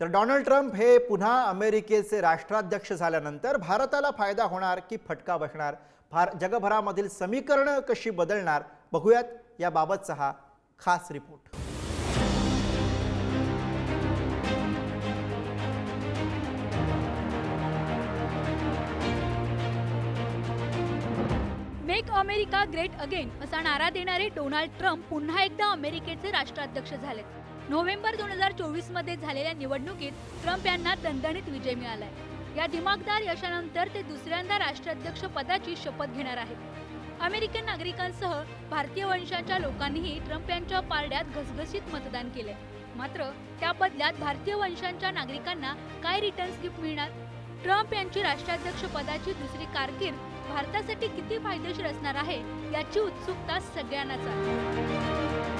तर Donald Trump हे पुन्हा अमेरिकेचे राष्ट्राध्यक्ष झाल्यानंतर भारताला फायदा होणार की फटका बसणार? भार जगभरामधील समीकरणं कशी बदलणार? बघूयात याबाबतचा हा खास report. Make America great again असा नारा देणारे डोनाल्ड ट्रम्प पुन्हा एकदा अमेरिकेचे राष्ट्राध्यक्ष झालेत. नोव्हेंबर दोन हजार चोवीसमध्ये झालेल्या निवडणुकीत ट्रम्प यांना दणदणीत विजय मिळालाय. या दिमागदार यशानंतर ते दुसऱ्यांदा राष्ट्राध्यक्ष पदाची शपथ घेणार आहेत. अमेरिकन नागरिकांसह भारतीय वंशाच्या लोकांनीही ट्रम्प यांच्या पारड्यात घसघशीत मतदान केले मात्र त्या बदल्यात भारतीय वंशांच्या नागरिकांना काय रिटर्न्स गिफ्ट मिळणार? ट्रम्प यांची राष्ट्राध्यक्ष पदाची दुसरी कारकीर्द भारतासाठी किती फायदेशीर असणार आहे याची उत्सुकता सगळ्यांनाच आहे.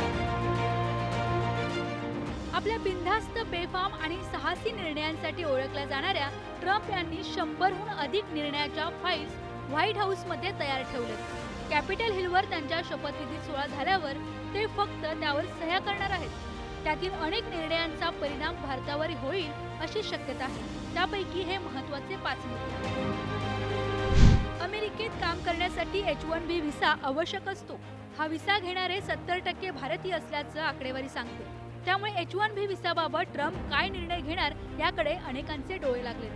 आपल्या बिनधास्त बेफाम आणि साहसी निर्णयांसाठी ओळखल्या जाणाऱ्या ट्रम्प यांनी शंभरहून अधिक निर्णयाच्या फाईल्स व्हाईट हाऊसमध्ये तयार ठेवलेत कॅपिटल हिलवर त्यांच्या शपथविधी सोहळा झाल्यावर ते फक्त त्यावर सह्या करणार आहेत. त्यातील अनेक निर्णयांचा परिणाम भारतावर होईल अशी शक्यता आहे. त्यापैकी हे महत्त्वाचे पाच मुद्दे अमेरिकेत काम करण्यासाठी एच वन बी व्हिसा आवश्यक असतो. हा व्हिसा घेणारे सत्तर टक्के भारतीय असल्याचं आकडेवारी सांगते. त्यामुळे एच वन बी विसाबाबत ट्रम्प काय निर्णय घेणार याकडे अनेकांचे डोळे लागले.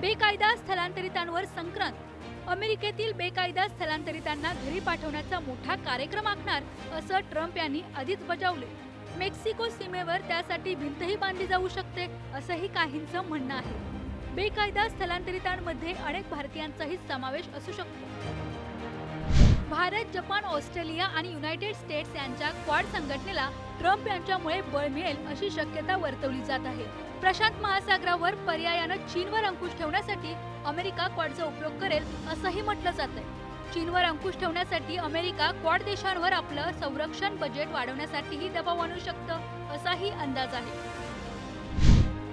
बेकायदा स्थलांतरितांवर संक्रांत अमेरिकेतील बेकायदा स्थलांतरितांना घरी पाठवण्याचा मोठा कार्यक्रम आखणार असं ट्रम्प यांनी आधीच बजावले. मेक्सिको सीमेवर त्यासाठी भिंतही बांधली जाऊ शकते असंही काहींचं म्हणणं आहे. बेकायदा स्थलांतरितांमध्ये अनेक भारतीयांचाही समावेश असू शकतो. भारत जपान ऑस्ट्रेलिया आणि युनायटेड स्टेट्स यांच्या क्वाड संघटनेला ट्रम्प यांच्यामुळे बळ मिळेल अशी शक्यता वर्तवली जात आहे. प्रशांत महासागरावर पर्यायानं चीनवर अंकुश ठेवण्यासाठी अमेरिका क्वाडचा उपयोग करेल असंही म्हटलं जात आहे चीनवर अंकुश ठेवण्यासाठी अमेरिका क्वाड देशांवर आपलं संरक्षण बजेट वाढवण्यासाठीही दबाव आणू शकतं असाही अंदाज आहे.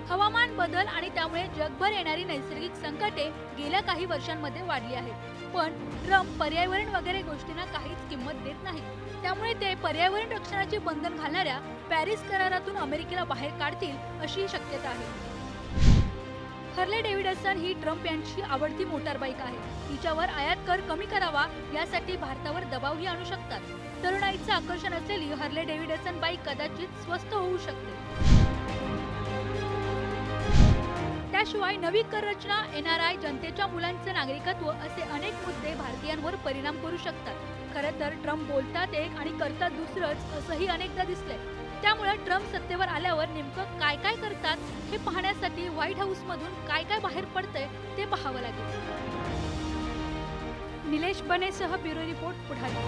हवामान बदल आणि त्यामुळे जगभर येणारी नैसर्गिक संकटे गेल्या काही वर्षांमध्ये वाढली आहेत. पण ट्रम्प पर्यावरण वगैरे गोष्टींना काहीच किंमत देत नाही. त्यामुळे ते पर्यावरण रक्षणाचे बंधन घालणाऱ्या पॅरिस करारातून अमेरिकेला बाहेर काढतील अशी शक्यता आहे. हर्ले डेव्हिडसन ही ट्रम्प यांची आवडती मोटार बाईक आहे. तिच्यावर आयात कर कमी करावा यासाठी भारतावर दबावही आणू शकतात. तरुणाईचं आकर्षण असलेली हर्ले डेव्हिडसन बाईक कदाचित स्वस्त होऊ शकते. याशिवाय नवी कर रचना एनआरआय जनतेच्या मुलांचे नागरिकत्व असे अनेक मुद्दे भारतीयांवर परिणाम करू शकतात. खरं तर ट्रम्प बोलतात एक आणि करतात दुसरंच असंही अनेकदा दिसलंय. त्यामुळे ट्रम्प सत्तेवर आल्यावर नेमकं काय काय करतात हे पाहण्यासाठी व्हाईट हाऊस मधून काय काय बाहेर पडतंय ते पाहावं लागेल. निलेश बनेसह ब्युरो रिपोर्ट पुढारी.